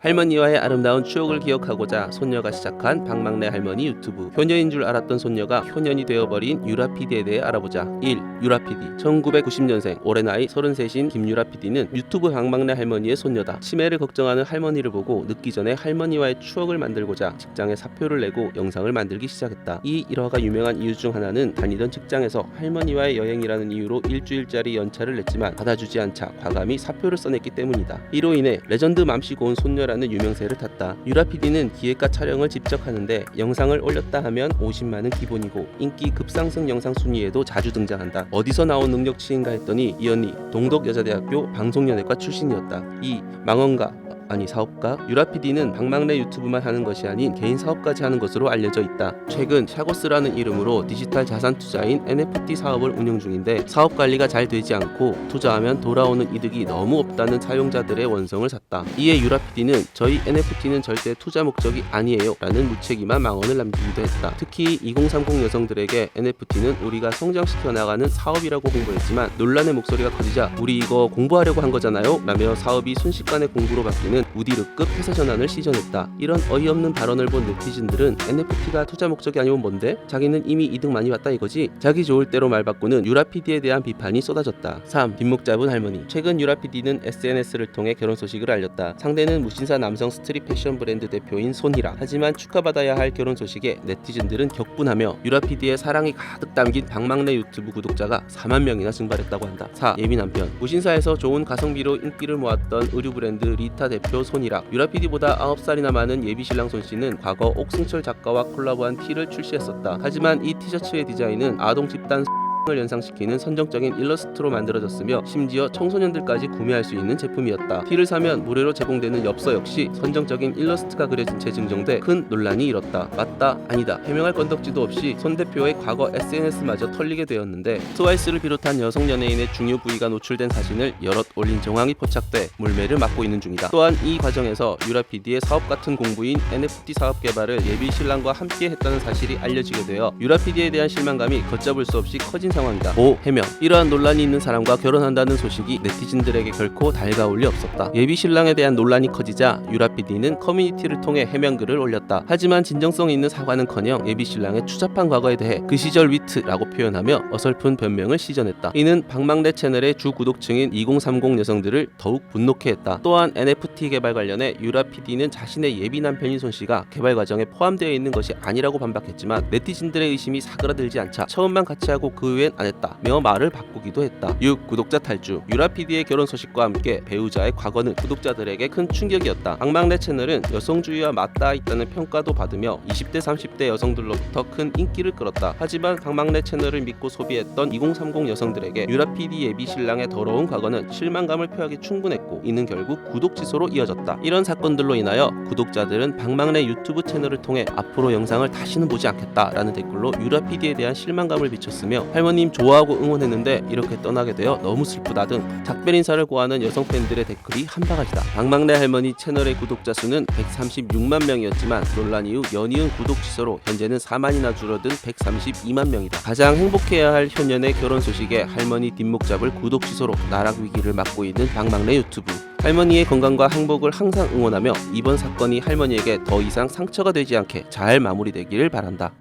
할머니와의 아름다운 추억을 기억하고자 손녀가 시작한 박막내 할머니 유튜브. 효녀인 줄 알았던 손녀가 효년이 되어버린 유라 PD에 대해 알아보자. 1. 유라 PD 1990년생. 올해 나이 33인 김유라 PD는 유튜브 박막내 할머니의 손녀다. 치매를 걱정하는 할머니를 보고 늦기 전에 할머니와의 추억을 만들고자 직장에 사표를 내고 영상을 만들기 시작했다. 이 일화가 유명한 이유 중 하나는 다니던 직장에서 할머니와의 여행이라는 이유로 일주일짜리 연차를 냈지만 받아주지 않자 과감히 사표를 써냈기 때문이다. 이로 인해 레전드 맘씨 고운 손녀 라는 유명세를 탔다. 유라 PD는 기획과 촬영을 직접 하는데 영상을 올렸다 하면 50만은 기본이고 인기 급상승 영상 순위에도 자주 등장한다. 어디서 나온 능력치인가 했더니 이 언니 동덕여자대학교 방송연예과 출신이었다. 이 망언가 아니 사업가 유라 PD는 방망래 유튜브만 하는 것이 아닌 개인 사업까지 하는 것으로 알려져 있다. 최근 샤고스라는 이름으로 디지털 자산 투자인 NFT 사업을 운영 중인데 사업 관리가 잘 되지 않고 투자하면 돌아오는 이득이 너무 없다는 사용자들의 원성을 샀다. 이에 유라 PD는 저희 NFT는 절대 투자 목적이 아니에요 라는 무책임한 망언을 남기기도 했다. 특히 2030 여성들에게 NFT는 우리가 성장시켜 나가는 사업이라고 홍보했지만 논란의 목소리가 커지자 우리 이거 공부하려고 한 거잖아요 라며 사업이 순식간에 공부로 바뀌는 우디르급 회사 전환을 시전했다. 이런 어이없는 발언을 본 네티즌들은 NFT가 투자 목적이 아니면 뭔데? 자기는 이미 이득 많이 봤다 이거지? 자기 좋을 대로 말 바꾸는 유라 PD에 대한 비판이 쏟아졌다. 3. 뒷목 잡은 할머니. 최근 유라 PD는 SNS를 통해 결혼 소식을 알렸다. 상대는 무신사 남성 스트릿 패션 브랜드 대표인 손희라. 하지만 축하받아야 할 결혼 소식에 네티즌들은 격분하며 유라 PD의 사랑이 가득 담긴 방망래 유튜브 구독자가 4만 명이나 증발했다고 한다. 4. 예민 한편. 무신사에서 좋은 가성비로 인기를 모았던 의류 브랜드 리타 대표 손희락. 유라 PD보다 9살이나 많은 예비 신랑 손 씨는 과거 옥승철 작가와 콜라보한 티를 출시했었다. 하지만 이 티셔츠의 디자인은 아동 집단 을 연상시키는 선정적인 일러스트로 만들어졌으며 심지어 청소년들까지 구매할 수 있는 제품이었다. 티를 사면 무료로 제공되는 엽서 역시 선정적인 일러스트가 그려진 채 증정돼 큰 논란이 일었다. 맞다, 아니다. 해명할 건덕지도 없이 손 대표의 과거 SNS마저 털리게 되었는데 트와이스를 비롯한 여성 연예인의 중요 부위가 노출된 사진을 여럿 올린 정황이 포착돼 물매를 맞고 있는 중이다. 또한 이 과정에서 유라 PD의 사업 같은 공부인 NFT 사업 개발을 예비 신랑과 함께 했다는 사실이 알려지게 되어 유라 PD에 대한 실망감이 걷잡을 수 없이 커진 상황이다. 5. 해명 이러한 논란이 있는 사람과 결혼한다는 소식이 네티즌들에게 결코 달가올 리 없었다. 예비 신랑에 대한 논란이 커지자 유라 PD는 커뮤니티를 통해 해명글을 올렸다. 하지만 진정성 있는 사과는커녕 예비 신랑의 추잡한 과거에 대해 그 시절 위트라고 표현하며 어설픈 변명을 시전했다. 이는 방망래 채널의 주 구독층인 2030 여성들을 더욱 분노케 했다. 또한 NFT 개발 관련해 유라 PD는 자신의 예비 남편인 손 씨가 개발 과정에 포함되어 있는 것이 아니라고 반박했지만 네티즌들의 의심이 사그라들지 않자 처음만 같이 하고 그 후 엔안 했다며 말을 바꾸기도 했다. 6. 구독자 탈주 유라 PD의 결혼 소식과 함께 배우자의 과거는 구독자들에게 큰 충격이었다. 방망래 채널은 여성주의와 맞닿아 있다는 평가도 받으며 20대 30대 여성들로부터 큰 인기를 끌었다. 하지만 방망래 채널을 믿고 소비했던 2030 여성들에게 유라 PD 예비 신랑의 더러운 과거는 실망감을 표하기 충분했고 이는 결국 구독 취소로 이어졌다. 이런 사건들로 인하여 구독자들은 방망래 유튜브 채널을 통해 앞으로 영상을 다시는 보지 않겠다라는 댓글로 유라 PD에 대한 실망감을 비췄으며 할머 님 좋아하고 응원했는데 이렇게 떠나게 되어 너무 슬프다 등 작별 인사를 고하는 여성 팬들의 댓글이 한바가지다. 방망래 할머니 채널의 구독자 수는 136만 명이었지만 논란 이후 연이은 구독 취소로 현재는 4만이나 줄어든 132만 명이다. 가장 행복해야 할 효년의 결혼 소식에 할머니 뒷목 잡을 구독 취소로 나락 위기를 맞고 있는 방망래 유튜브. 할머니의 건강과 행복을 항상 응원하며 이번 사건이 할머니에게 더 이상 상처가 되지 않게 잘 마무리되기를 바란다.